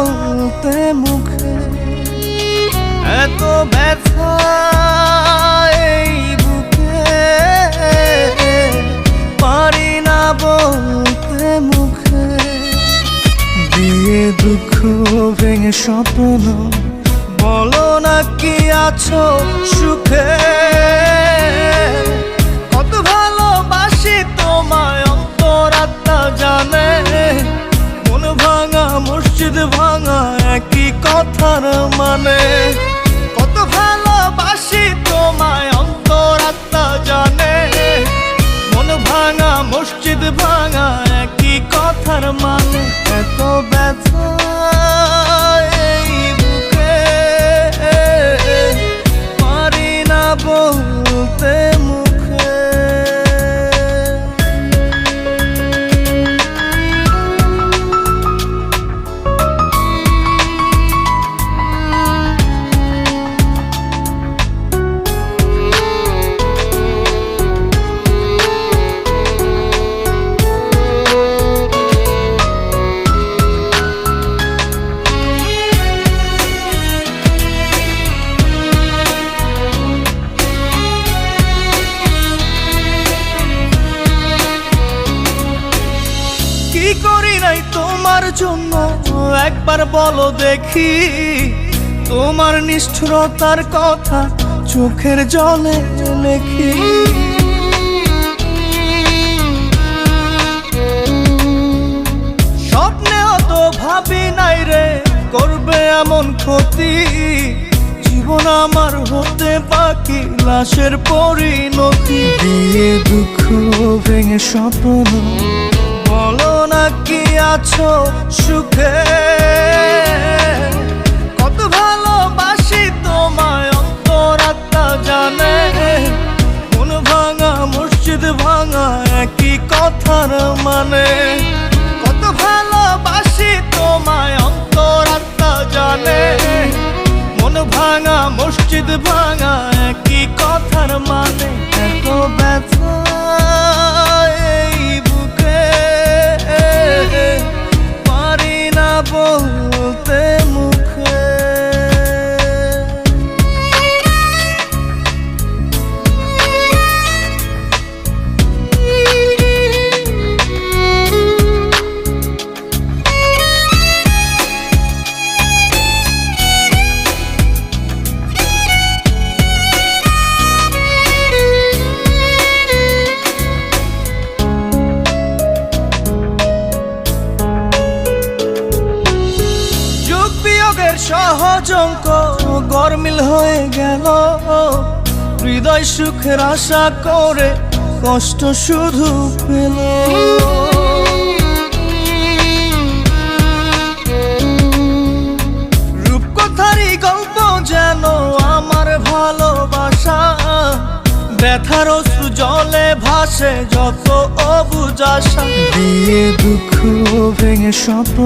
বলতে মুখে এত ব্যথা এই বুকে। পারি না বলতে মুখে। দিয়ে দুঃখ ভেঙে স্বপ্ন। বলো না কি আছো, সুখে ভাঙা একই কথার মানে। কত ভালোবাসি তোমায় অন্তরাত্মা জানে। মন ভাঙা, মসজিদ ভাঙা একই কথার মানে। এত জন্য একবার বলো দেখি, তোমার নিষ্ঠুরতার কথা চোখের জলে লেখি। স্বপ্নেও তো ভাবি নাই রে, করবে এমন ক্ষতি। জীবন আমার হতে বাকি, লাশের পরিণতি। দুঃখ ভেঙে স্বপ্ন কি আছো সুখে? কত ভালোবাসি তোমায়, অন্তরাত্মা জানে। মন ভাঙা, মসজিদ ভাঙা, একই কথার মানে। কত ভালোবাসি তোমায়, অন্তরাত্মা জানে। মন ভাঙা, মসজিদ ভাঙা, একই কথার মানে। এত ব্যথা। সহজ অঙ্ক গরমিল হয়ে গেল। হৃদয় সুখের আশা করে কষ্ট শুধু পেল। রূপকথারই গল্প যেন আমার ভালোবাসা। ব্যথার অশ্রু জলে ভাসে যত অবুজ আশা দিয়ে দুঃখ ভেঙে স্বপ্ন।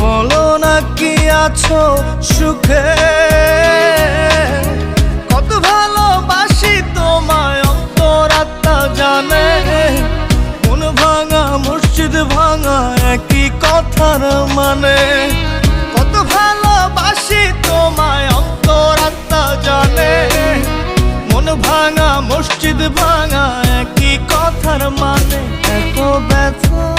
বলো না কি আছো সুখে। কত ভালোবাসি তোমায় অন্তরাত্মা জানে। কোন ভাঙা, মসজিদ ভাঙা, একই কথার মানে। কত ভালোবাসি তোমায় অন্তরাত্মা জানে। মন ভাঙা, মসজিদ ভাঙা, একই কথার মানে। এত ব্যথা।